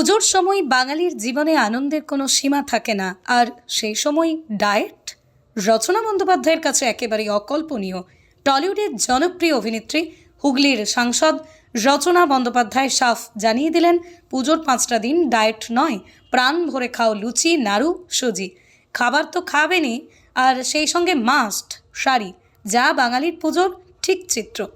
পুজোর সময় বাঙালির জীবনে আনন্দের কোনো সীমা থাকে না। আর সেই সময় ডায়েট? রচনা বন্দ্যোপাধ্যায়ের কাছে একেবারেই অকল্পনীয়। টলিউডের জনপ্রিয় অভিনেত্রী, হুগলির সাংসদ রচনা বন্দ্যোপাধ্যায় সাফ জানিয়ে দিলেন, পুজোর পাঁচটা দিন ডায়েট নয়, প্রাণ ভরে খাও লুচি, নাড়ু, সুজি। খাবার তো খাবেনই, আর সেই সঙ্গে মাস্ট, শাড়ি, যা বাঙালির পুজোর ঠিক চিত্র।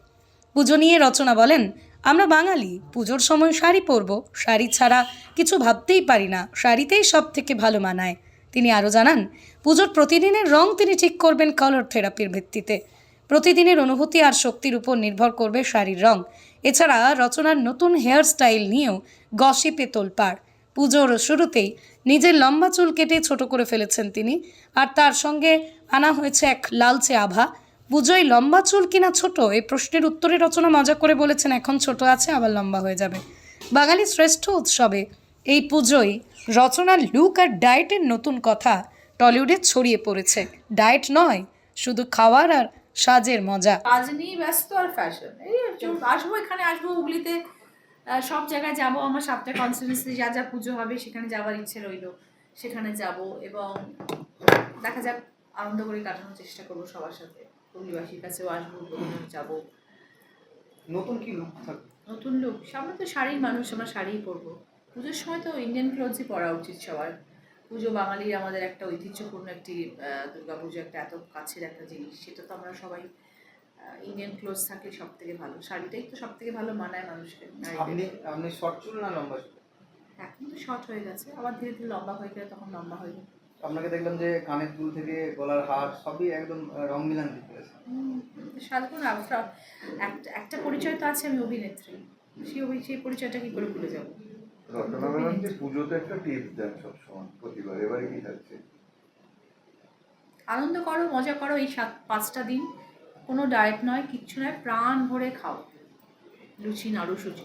পুজো নিয়ে রচনা বলেন আমরা বাঙালি, পুজোর সময় শাড়ি পরব। শাড়ি ছাড়া কিছু ভাবতেই পারি না, শাড়িতেই সব থেকে ভালো মানায়। তিনি আরও জানান, পুজোর প্রতিদিনের রং তিনি ঠিক করবেন কালার থেরাপির ভিত্তিতে। প্রতিদিনের অনুভূতি আর শক্তির উপর নির্ভর করবে শাড়ির রং। এছাড়া রচনার নতুন হেয়ার স্টাইল নিয়েও গসিপে তোলপাড়। পুজোর শুরুতেই নিজের লম্বা চুল কেটে ছোট করে ফেলেছেন তিনি, আর তার সঙ্গে আনা হয়েছে এক লালচে আভা। পুজোয় লম্বা চুল কিনা ছোট? এই প্রশ্নের উত্তরে রচনা মজা করে বলেছেন, এখন ছোট আছে, আবার লম্বা হয়ে যাবে। বাঙালির শ্রেষ্ঠ উৎসবে এই পুজোয় রচনার লুক আর ডায়েটের নতুন কথা টলিউডে ছড়িয়ে পড়েছে। ডায়েট নয়, শুধু খাওয়ার আর সাজের মজা। কাজ নিয়ে ব্যস্ত আর ফ্যাশন এই আসব এখানে, আসব হুগলিতে। সব জায়গায় যাব, আমার সাতটা কনস্টিটিউন্সি যা যা পুজো হবে, সেখানে যাওয়ার ইচ্ছে রইল। সেখানে যাব এবং দেখা যাক, আনন্দ করে কাটানোর চেষ্টা করব সবার সাথে। হুগলিবাসীর কাছেও আসব যাব। নতুন কি লুক থাকবে? নতুন লোক? আমরা তো শাড়ির মানুষ আমরা শাড়িই পরবো। পুজোর সময় তো ইন্ডিয়ান ক্লোথসই পরা উচিত সবার। পুজো বাঙালির আমাদের একটা ঐতিহ্যপূর্ণ একটি দুর্গা পুজো একটা এত কাছের একটা জিনিস। সেটা তো আমরা সবাই ইন্ডিয়ান ক্লোথস থাকলে সব থেকে ভালো। শাড়িটাই তো সব থেকে ভালো মানায় মানুষকে আপনি আপনি শর্ট চুল না লম্বা চুল? এখন তো শর্ট হয়ে গেছে। আবার ধীরে ধীরে লম্বা হয়ে গেলে তখন লম্বা হয়ে যাবে। আপনাকে দেখলাম যে কানের দুল থেকে গলার হার সবই একদম রং মিলান দিতে আছে সাধারণ একটা একটা পরিচয় তো আছে আমি অভিনেত্রী। সেই অভি- সেই পরিচয়টা কি করে ভুলে যাব? রচনা ম্যাডাম যে পুজোতে একটা টিপস দেন সবসময় প্রতিবার এবারে কি থাকছে? আনন্দ করো মজা করো এই সাত পাঁচটা দিন কোনো ডায়েট নয় কিচ্ছু নয় প্রাণ ভরে খাও। লুচি নাড়ু সুজি।